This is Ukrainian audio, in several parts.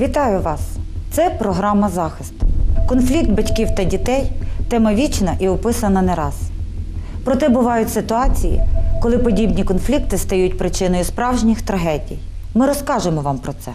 Вітаю вас! Це програма Захист. Конфлікт батьків та дітей тема вічна і описана не раз. Проте бувають ситуації, коли подібні конфлікти стають причиною справжніх трагедій. Ми розкажемо вам про це.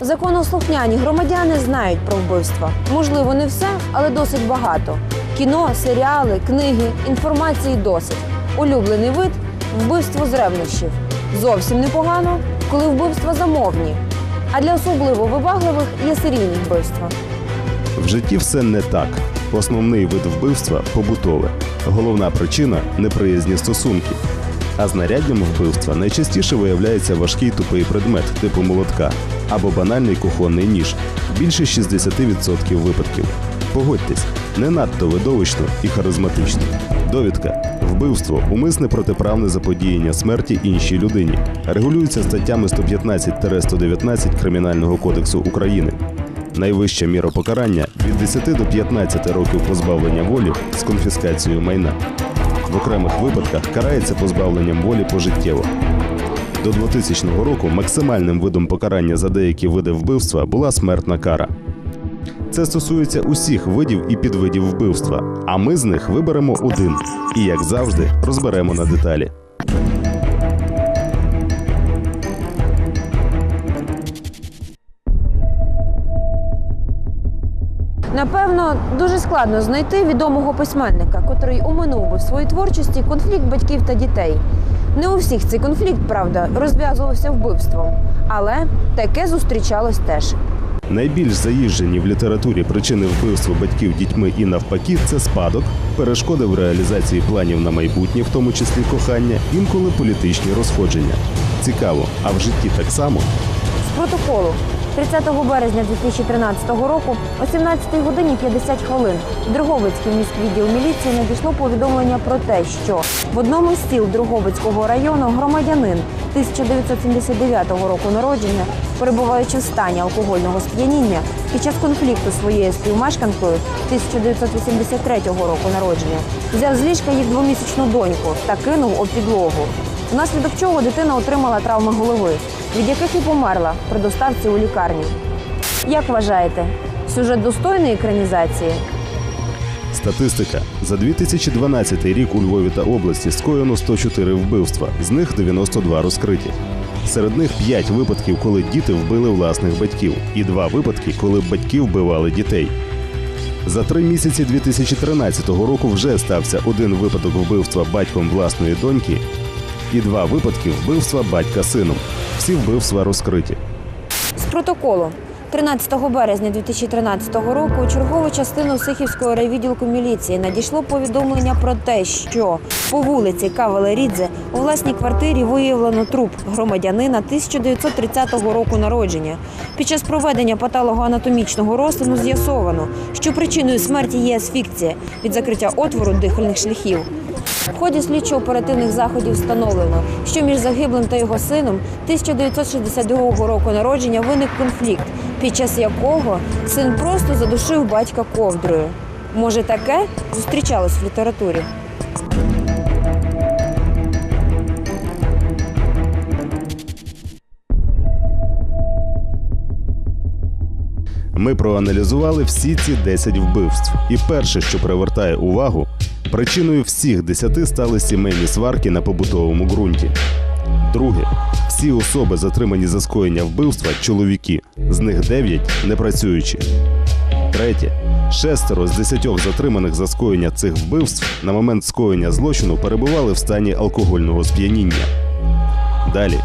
Законослухняні громадяни знають про вбивства. Можливо, не все, але досить багато. Кіно, серіали, книги, інформації досить. Улюблений вид вбивство з ревнощів. Зовсім непогано, коли вбивства замовні. А для особливо вибагливих є серійні вбивства. В житті все не так. Основний вид вбивства побутове. Головна причина неприязні стосунки. А знаряддям вбивства найчастіше виявляється важкий тупий предмет типу молотка або банальний кухонний ніж. Більше 60% випадків. Погодьтесь, не надто видовищно і харизматично. Довідка. Вбивство умисне протиправне заподіяння смерті іншій людині. Регулюється статтями 115-119 Кримінального кодексу України. Найвища міра покарання від 10 до 15 років позбавлення волі з конфіскацією майна. В окремих випадках карається позбавленням волі пожиттєво. До 2000 року максимальним видом покарання за деякі види вбивства була смертна кара. Це стосується усіх видів і підвидів вбивства, а ми з них виберемо один і, як завжди, розберемо на деталі. Дуже складно знайти відомого письменника, котрий оминув би в своїй творчості конфлікт батьків та дітей. Не у всіх цей конфлікт, правда, розв'язувався вбивством, але таке зустрічалось теж. Найбільш заїжджені в літературі причини вбивства батьків дітьми і навпаки це спадок, перешкоди в реалізації планів на майбутнє, в тому числі кохання, інколи політичні розходження. Цікаво, а в житті так само? З протоколу 30 березня 2013 року о 17 годині 50 хвилин в Друговицький міськвідділ міліції надійшло повідомлення про те, що в одному з сіл Друговицького району громадянин 1979 року народження, перебуваючи в стані алкогольного сп'яніння, під час конфлікту своєю співмешканкою 1983 року народження, взяв з ліжка їх двомісячну доньку та кинув об підлогу. Внаслідок чого дитина отримала травми голови, від яких і померла при доставці у лікарню. Як вважаєте, сюжет достойний екранізації? Статистика за 2012 рік у Львові та області скоєно 104 вбивства, з них 92 розкриті. Серед них 5 випадків, коли діти вбили власних батьків, і 2 випадки, коли батьки вбивали дітей. За три місяці 2013 року вже стався один випадок вбивства батьком власної доньки і два випадки вбивства батька сином. Всі вбивства розкриті. З протоколу 13 березня 2013 року у чергову частину Сихівського райвідділку міліції надійшло повідомлення про те, що по вулиці Кавалерідзе у власній квартирі виявлено труп громадянина 1930 року народження. Під час проведення патологоанатомічного розтину з'ясовано, що причиною смерті є асфікція від закриття отвору дихальних шляхів. В ході слідчо-оперативних заходів встановлено, що між загиблим та його сином 1962 року народження виник конфлікт, під час якого син просто задушив батька ковдрою. Може, таке зустрічалось в літературі? Ми проаналізували всі ці 10 вбивств. І перше, що привертає увагу, причиною всіх 10 стали сімейні сварки на побутовому ґрунті. Друге, всі особи, затримані за скоєння вбивства, чоловіки, з них 9 непрацюючі. Третє. Шестеро з десятьох затриманих за скоєння цих вбивств на момент скоєння злочину перебували в стані алкогольного сп'яніння. Далі.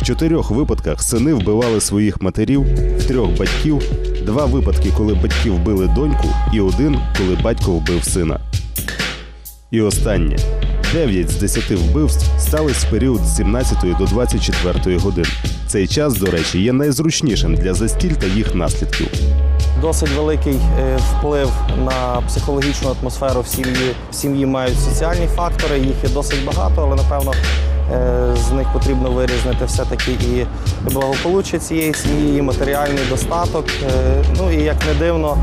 В чотирьох випадках сини вбивали своїх матерів, в трьох батьків, два випадки, коли батьки вбили доньку, і один, коли батько вбив сина. І останнє. 9 з 10 вбивств стались в період з 17 до 24 годин. Цей час, до речі, є найзручнішим для застіль та їх наслідків. Досить великий е, вплив на психологічну атмосферу в сім'ї. В сім'ї мають соціальні фактори, їх є досить багато, але напевно з них потрібно вирізнити все-таки і благополуччя цієї сім'ї, і матеріальний достаток. Е, Ну і як не дивно,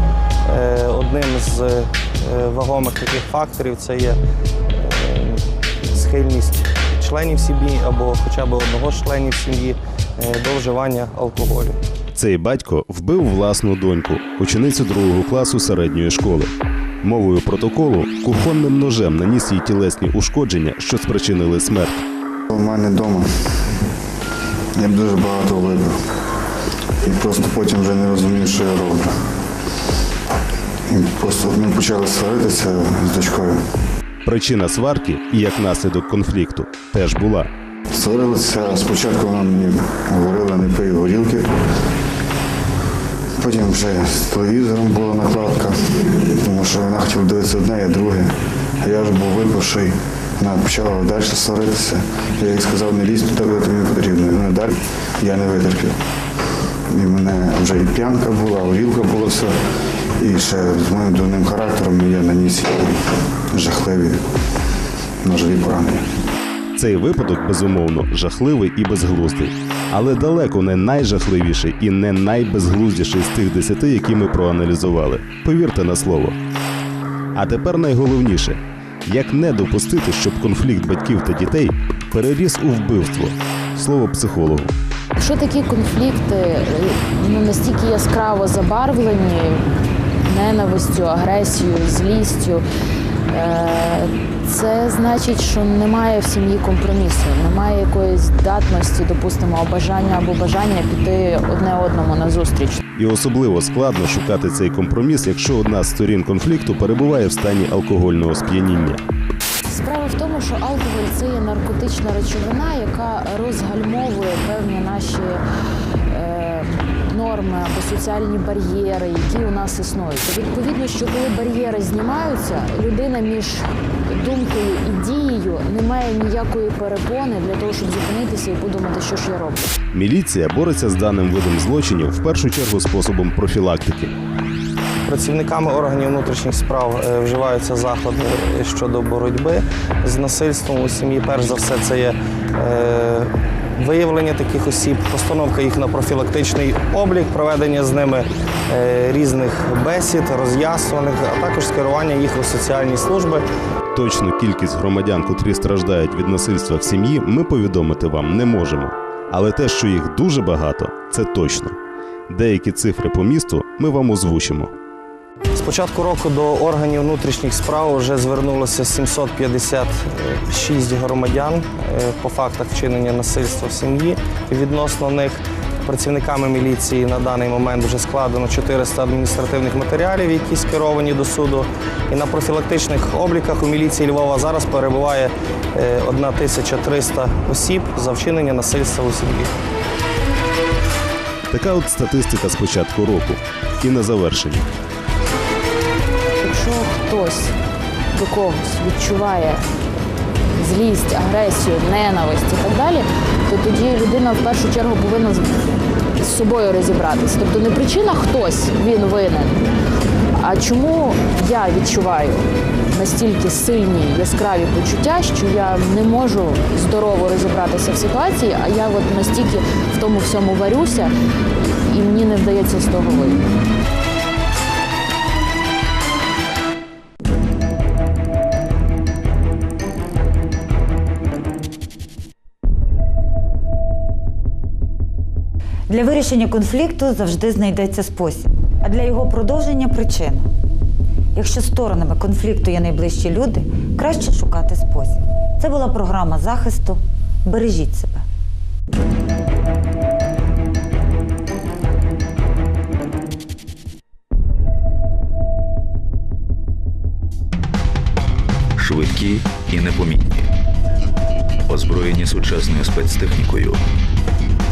е, одним з е, вагомих таких факторів це є е, схильність членів сім'ї або хоча б одного з членів сім'ї е, до вживання алкоголю. Цей батько вбив власну доньку, ученицю другого класу середньої школи. Мовою протоколу кухонним ножем наніс їй тілесні ушкодження, що спричинили смерть. У мене вдома я б дуже багато випив. І просто потім вже не розумів, що я роблю. І просто ми почали сваритися з дочкою. Причина сварки і як наслідок конфлікту теж була. Сварилися, спочатку вона мені говорила, не пий горілки. Потім вже з телевізором була накладка, тому що вона хотіла дивитися одне, я друге. А я вже був випивший. Вона почала далі сваритися. Я їй сказав, не лізь туди, де тобі не потрібно. Вона далі я не витерпів. І мене вже і п'янка була, горілка була все. І ще з моїм дурним характером я наніс жахливі ножові поранення. Цей випадок, безумовно, жахливий і безглуздий, але далеко не найжахливіший і не найбезглуздіший з тих десяти, які ми проаналізували. Повірте на слово. А тепер найголовніше: як не допустити, щоб конфлікт батьків та дітей переріс у вбивство. Слово психологу. Якщо такі конфлікти ну, настільки яскраво забарвлені ненавистю, агресією, злістю, це значить, що немає в сім'ї компромісу, немає якоїсь здатності, допустимо, бажання або бажання піти одне одному на зустріч. І особливо складно шукати цей компроміс, якщо одна з сторін конфлікту перебуває в стані алкогольного сп'яніння. Справа в тому, що алкоголь це є наркотична речовина, яка розгальмовує певні наші е, норми або соціальні бар'єри, які у нас існують. Відповідно, що коли бар'єри знімаються, людина між думкою і дією не має ніякої перепони для того, щоб зупинитися і подумати, що ж я роблю. Міліція бореться з даним видом злочинів в першу чергу способом профілактики. Працівниками органів внутрішніх справ е, вживаються заходи щодо боротьби з насильством у сім'ї. Перш за все, це є е, виявлення таких осіб, постановка їх на профілактичний облік, проведення з ними е, різних бесід, роз'яснюваних, а також скерування їх у соціальні служби. Точну кількість громадян, котрі страждають від насильства в сім'ї, ми повідомити вам не можемо. Але те, що їх дуже багато, це точно. Деякі цифри по місту ми вам озвучимо. З початку року до органів внутрішніх справ вже звернулося 756 громадян е, по фактах вчинення насильства в сім'ї. Відносно них працівниками міліції на даний момент вже складено 400 адміністративних матеріалів, які скеровані до суду. І на профілактичних обліках у міліції Львова зараз перебуває е, 1300 осіб за вчинення насильства у сім'ї. Така от статистика з початку року. І на завершення. Якщо хтось до когось відчуває злість, агресію, ненависть і так далі, то тоді людина в першу чергу повинна з- собою розібратися. Тобто не причина хтось він винен, а чому я відчуваю настільки сильні яскраві почуття, що я не можу здорово розібратися в ситуації, а я от настільки в тому всьому варюся, і мені не вдається з того вийти. Для вирішення конфлікту завжди знайдеться спосіб, а для його продовження причина. Якщо сторонами конфлікту є найближчі люди, краще шукати спосіб. Це була програма захисту. Бережіть себе. швидкі і непомітні, озброєні сучасною спецтехнікою